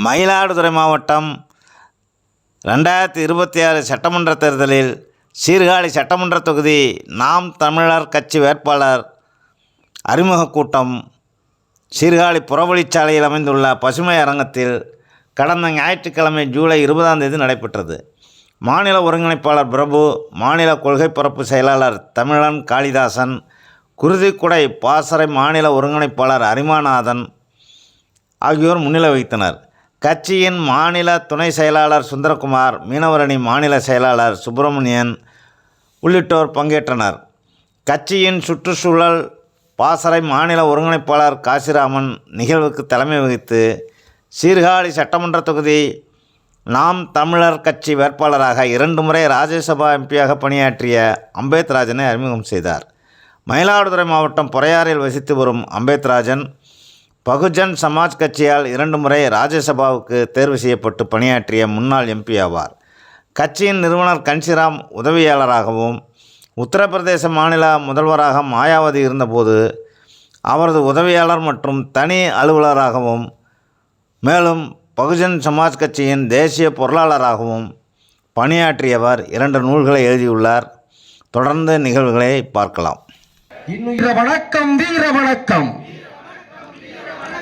மயிலாடுதுறை மாவட்டம் ரெண்டாயிரத்தி இருபத்தி ஆறு சட்டமன்ற தேர்தலில் சீர்காழி சட்டமன்ற தொகுதி நாம் தமிழர் கட்சி வேட்பாளர் அறிமுகக் கூட்டம் சீர்காழி புறவழிச்சாலையில் அமைந்துள்ள பசுமை அரங்கத்தில் கடந்த ஞாயிற்றுக்கிழமை ஜூலை இருபதாம் தேதி நடைபெற்றது. மாநில ஒருங்கிணைப்பாளர் பிரபு மாநில கொள்கை பரப்பு செயலாளர் தமிழன் காளிதாசன் குருதிக்குடை பாசறை மாநில ஒருங்கிணைப்பாளர் அரிமாநாதன் ஆகியோர் முன்னிலை வகித்தனர். கட்சியின் மாநில துணை செயலாளர் சுந்தரகுமார் மீனவரணி மாநில செயலாளர் சுப்பிரமணியன் உள்ளிட்டோர் பங்கேற்றனர். கட்சியின் சுற்றுச்சூழல் பாசறை மாநில ஒருங்கிணைப்பாளர் காசிராமன் நிகழ்வுக்கு தலைமை வகித்து சீர்காழி சட்டமன்ற தொகுதி நாம் தமிழர் கட்சி வேட்பாளராக இரண்டு முறை ராஜ்யசபா எம்பியாக பணியாற்றிய அம்பேத்ராஜனை அறிமுகம் செய்தார். மயிலாடுதுறை மாவட்டம் பொறையாறில் வசித்து வரும் அம்பேத்ராஜன் பகுஜன் சமாஜ் கட்சியால் இரண்டு முறை ராஜ்யசபாவுக்கு தேர்வு செய்யப்பட்டு பணியாற்றிய முன்னாள் எம்பி ஆவார். கட்சியின் நிறுவனர் கன்சிராம் உதவியாளராகவும் உத்தரப்பிரதேச மாநில முதல்வராக மாயாவதி இருந்தபோது அவரது உதவியாளர் மற்றும் தனி அலுவலராகவும் மேலும் பகுஜன் சமாஜ் கட்சியின் தேசிய பொருளாளராகவும் பணியாற்றியவர் இரண்டு நூல்களை எழுதியுள்ளார். தொடர்ந்து நிகழ்வுகளை பார்க்கலாம். வணக்கம் வீர வணக்கம்.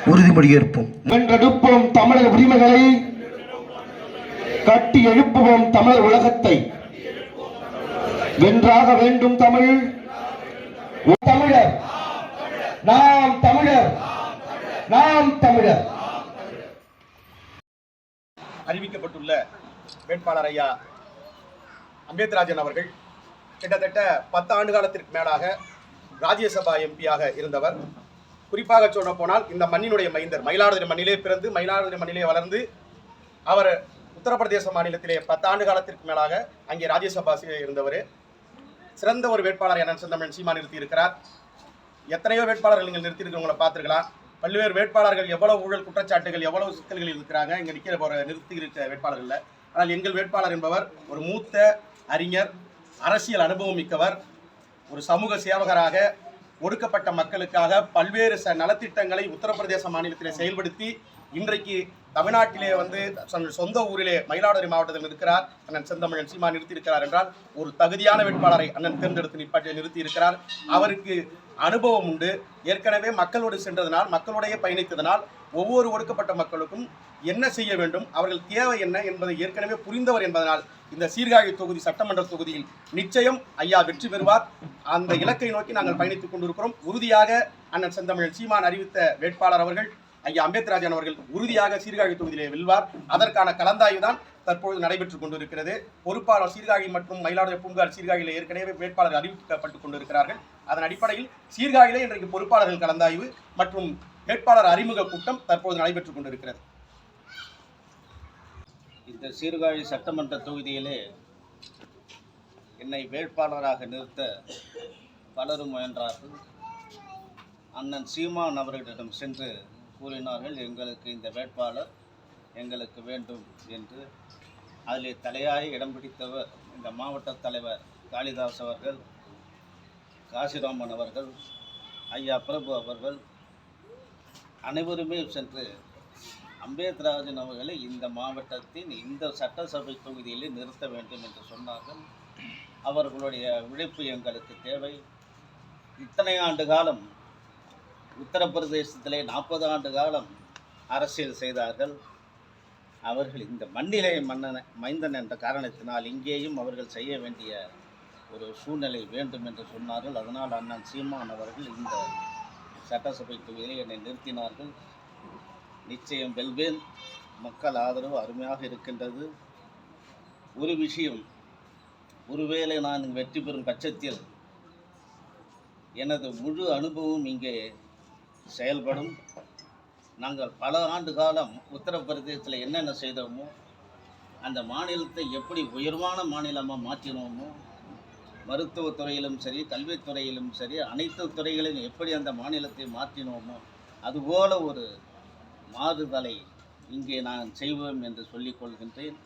உறுதிமொழி ஏற்போம் வென்றெடுப்போம் தமிழர் உரிமைகளை. கட்டி எழுப்புவோம் தமிழர் உலகத்தை. வென்றாக வேண்டும் தமிழ். தமிழர். நாம் தமிழர். நாம் தமிழர். அறிவிக்கப்பட்டுள்ள வேட்பாளர் ஐயா அம்பேத்ராஜன் அவர்கள் கிட்டத்தட்ட பத்து ஆண்டு காலத்திற்கு மேலாக ராஜ்யசபா எம்பியாக இருந்தவர். குறிப்பாக சொல்ல போனால் இந்த மண்ணினுடைய மைந்தர் மயிலாடுதுறை மண்ணிலே பிறந்து மயிலாடுதுறை மண்ணிலே வளர்ந்து அவர் உத்தரப்பிரதேச மாநிலத்திலே பத்து ஆண்டு காலத்திற்கு மேலாக அங்கே ராஜ்யசபா இருந்தவர். சிறந்த ஒரு வேட்பாளர் என சொந்தமன் சீமா நிறுத்தியிருக்கிறார். எத்தனையோ வேட்பாளர்கள் நீங்கள் நிறுத்தியிருக்கிறவங்களை பார்த்துருக்கலாம். பல்வேறு வேட்பாளர்கள் எவ்வளவு ஊழல் குற்றச்சாட்டுகள் எவ்வளவு சிக்கல்களில் இருக்கிறாங்க இங்கே நிற்கிற போகிற நிறுத்தி இருக்கிற வேட்பாளர்கள் ஆனால் எங்கள் வேட்பாளர் என்பவர் ஒரு மூத்த அறிஞர் அரசியல் அனுபவம் மிக்கவர் ஒரு சமூக சேவகராக ஒடுக்கப்பட்ட மக்களுக்காக பல்வேறு ச நலத்திட்டங்களை உத்தரப்பிரதேச மாநிலத்திலே செயல்படுத்தி இன்றைக்கு தமிழ்நாட்டிலே வந்து தன் சொந்த ஊரிலே மயிலாடுதுறை மாவட்டத்தில் இருக்கிறார். அண்ணன் செந்தமிழன் சீமா நிறுத்தி இருக்கிறார் என்றால் ஒரு தகுதியான வேட்பாளரை அண்ணன் தேர்ந்தெடுத்து நிப்பாட்டி நிறுத்தி இருக்கிறார் அவருக்கு அனுபவம் உண்டு. ஏற்கனவே மக்களோடு சென்றதனால் மக்களோடையே பயணித்ததனால் ஒவ்வொரு ஒடுக்கப்பட்ட மக்களுக்கும் என்ன செய்ய வேண்டும் அவர்கள் தேவை என்ன என்பதை ஏற்கனவே புரிந்தவர் என்பதனால் இந்த சீர்காழி தொகுதி சட்டமன்ற தொகுதியில் நிச்சயம் ஐயா வெற்றி பெறுவார். அந்த இலக்கை நோக்கி நாங்கள் பயணித்துக் கொண்டிருக்கிறோம். உறுதியாக அண்ணன் செந்தமிழன் சீமான் அறிவித்த வேட்பாளர் அவர்கள் ஐயா அம்பேத்ராஜன் அவர்கள் உறுதியாக சீர்காழி தொகுதியிலே வெல்வார். அதற்கான கலந்தாய்வு தான் தற்பொழுது நடைபெற்றுக் கொண்டிருக்கிறது. பொறுப்பாளர் சீர்காழி மற்றும் மயிலாடுதுறை பூங்கார் சீர்காழியில் ஏற்கனவே வேட்பாளர் அறிவிக்கப்பட்டுக் கொண்டிருக்கிறார்கள். அதன் அடிப்படையில் சீர்காழியிலே இன்றைக்கு பொறுப்பாளர்கள் கலந்தாய்வு மற்றும் வேட்பாளர் அறிமுக கூட்டம் தற்போது நடைபெற்றுக் கொண்டிருக்கிறது. இந்த சீர்காழி சட்டமன்ற தொகுதியிலே என்னை வேட்பாளராக நிறுத்த பலரும் முயன்றார்கள். அண்ணன் சீமான் அவர்களிடம் சென்று கூறினார்கள் எங்களுக்கு இந்த வேட்பாளர் எங்களுக்கு வேண்டும் என்று. அதிலே தலையாய் இடம் பிடித்தவர் இந்த மாவட்ட தலைவர் காளிதாஸ் அவர்கள் காசிராமன் அவர்கள் ஐயா பிரபு அவர்கள் அனைவருமே சென்று அம்பேத்ராஜன் அவர்களை இந்த மாவட்டத்தின் இந்த சட்டசபை தொகுதியிலே நிறுத்த வேண்டும் என்று சொன்னார்கள். அவர்களுடைய உழைப்பு எங்களுக்கு தேவை. இத்தனை ஆண்டு காலம் உத்தரப்பிரதேசத்திலே நாற்பது ஆண்டு காலம் அரசியல் செய்தார்கள். அவர்கள் இந்த மண்ணிலே மன்னன மைந்தன் என்ற காரணத்தினால் இங்கேயும் அவர்கள் செய்ய வேண்டிய ஒரு சூழ்நிலை வேண்டும் என்று சொன்னார்கள். அதனால் அண்ணன் சீமான் அவர்கள் இந்த சட்டசபை தொகுதியில் என்னை நிறுத்தினார்கள். நிச்சயம் வெல்வேன். மக்கள் ஆதரவு அருமையாக இருக்கின்றது. ஒரு விஷயம் ஒருவேளை நான் வெற்றி பெறும் பட்சத்தில் எனது முழு அனுபவம் இங்கே செயல்படும். நாங்கள் பல ஆண்டு காலம் உத்தரப்பிரதேசத்தில் என்னென்ன செய்தோமோ அந்த மாநிலத்தை எப்படி உயர்வான மாநிலமாக மாற்றினோமோ மருத்துவத்துறையிலும் சரி கல்வித்துறையிலும் சரி அனைத்து துறைகளிலும் எப்படி அந்த மாநிலத்தை மாற்றினோமோ அதுபோல ஒரு மாறுதலை இங்கே நான் செய்வோம் என்று சொல்லிக் கொள்கின்றேன்.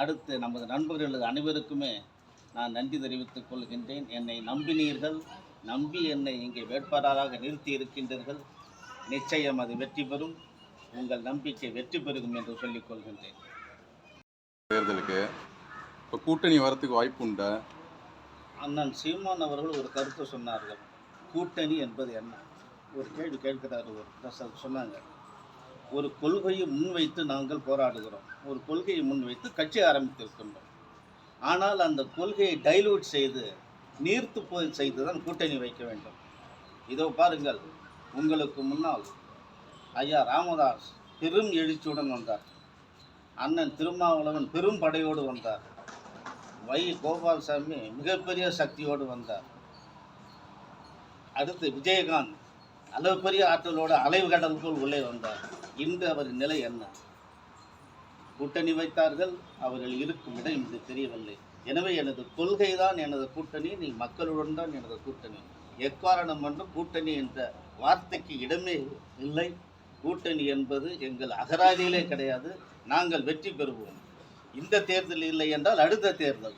அடுத்து நமது நண்பர்கள் அனைவருக்குமே நான் நன்றி தெரிவித்துக் கொள்கின்றேன். என்னை நம்பினீர்கள். நம்பி என்னை இங்கே வேட்பாளராக நிறுத்தி இருக்கின்றீர்கள் நிச்சயம் அது வெற்றி பெறும். உங்கள் நம்பிக்கை வெற்றி பெருகும் என்று சொல்லிக் கொள்கின்றேன். தேர்தலுக்கு இப்போ கூட்டணி வரத்துக்கு வாய்ப்பு உண்டா? அண்ணன் சீமான் அவர்கள் ஒரு கருத்து சொன்னார்கள். கூட்டணி என்பது என்ன? ஒரு கேள்வி கேட்கிறார் ஒரு பிரசர் சொன்னாங்க. ஒரு கொள்கையை முன்வைத்து நாங்கள் போராடுகிறோம். ஒரு கொள்கையை முன்வைத்து கட்சி ஆரம்பித்திருக்கின்றோம். ஆனால் அந்த கொள்கையை டைலூட் செய்து நீர்த்து போய் செய்து தான் கூட்டணி வைக்க வேண்டும். இதோ பாருங்கள் உங்களுக்கு முன்னால் ஐயா ராமதாஸ் பெரும் எழுச்சியுடன் வந்தார். அண்ணன் திருமாவளவன் பெரும் படையோடு வந்தார். வை கோபால்சாமி மிகப்பெரிய சக்தியோடு வந்தார். அடுத்து விஜயகாந்த் அளவு பெரிய ஆற்றலோடு அலைவு கடல் போல் உள்ளே வந்தார். இன்று அவரின் நிலை என்ன? கூட்டணி வைத்தார்கள் அவர்கள் இருக்கும் இடம் இது தெரியவில்லை. எனவே எனது கொள்கை தான் எனது கூட்டணி நீ மக்களுடன் தான் எனது கூட்டணி. எக்காரணம் என்றும் கூட்டணி என்ற வார்த்தைக்கு இடமே இல்லை. கூட்டணி என்பது எங்கள் அகராதியிலே கிடையாது. நாங்கள் வெற்றி பெறுவோம். இந்த தேர்தல் இல்லை என்றால் அடுத்த தேர்தல்.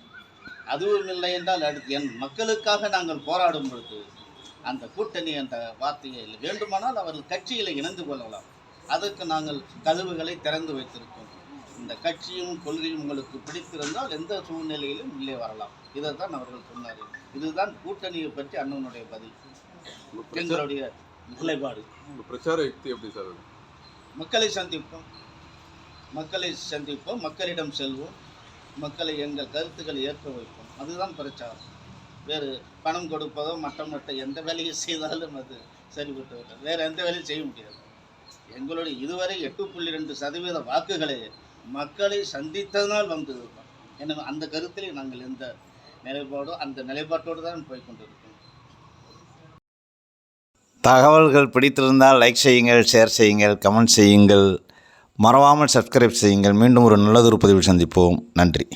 அதுவும் இல்லை என்றால் அடுத்து என் மக்களுக்காக நாங்கள் போராடும் பொழுது அந்த கூட்டணி என்ற வார்த்தையை வேண்டுமானால் அவர்கள் கட்சியில் இணைந்து கொள்ளலாம். அதற்கு நாங்கள் கதவுகளை திறந்து வைத்திருக்கோம். இந்த கட்சியும் கொள்கையும் உங்களுக்கு பிடித்திருந்தால் எந்த சூழ்நிலையிலும் உள்ளே வரலாம். இதை தான் அவர்கள் சொன்னார்கள். இதுதான் கூட்டணியை பற்றி அண்ணனுடைய பதில். எங்களுடைய நிலைப்பாடு. பிரச்சார யுக்தி எப்படி சார்? மக்களை சந்திப்போம். மக்களை சந்திப்போம். மக்களிடம் செல்வோம். மக்களை எங்கள் கருத்துக்களை ஏற்க வைப்போம். அதுதான் பிரச்சாரம். வேறு பணம் கொடுப்பதோ மற்ற மற்ற எந்த வேலையை செய்தாலும் அது சரிபட்டு விட்டது. வேறு எந்த வேலையும் செய்ய முடியாது. எங்களுடைய இதுவரை எட்டு புள்ளி ரெண்டு சதவீத வாக்குகளை மக்களை சந்தித்ததனால் வந்து எனவே அந்த கருத்தில் நாங்கள் எந்த நிலைப்பாடோ அந்த நிலைப்பாட்டோடு தான் போய் கொண்டிருக்கோம் தகவல்கள் பிடித்திருந்தால் லைக் செய்யுங்கள் ஷேர் செய்யுங்கள் கமெண்ட் செய்யுங்கள். மறவாமல் சப்ஸ்கிரைப் செய்யுங்கள். மீண்டும் ஒரு நல்லதொரு பதிவில் சந்திப்போம். நன்றி.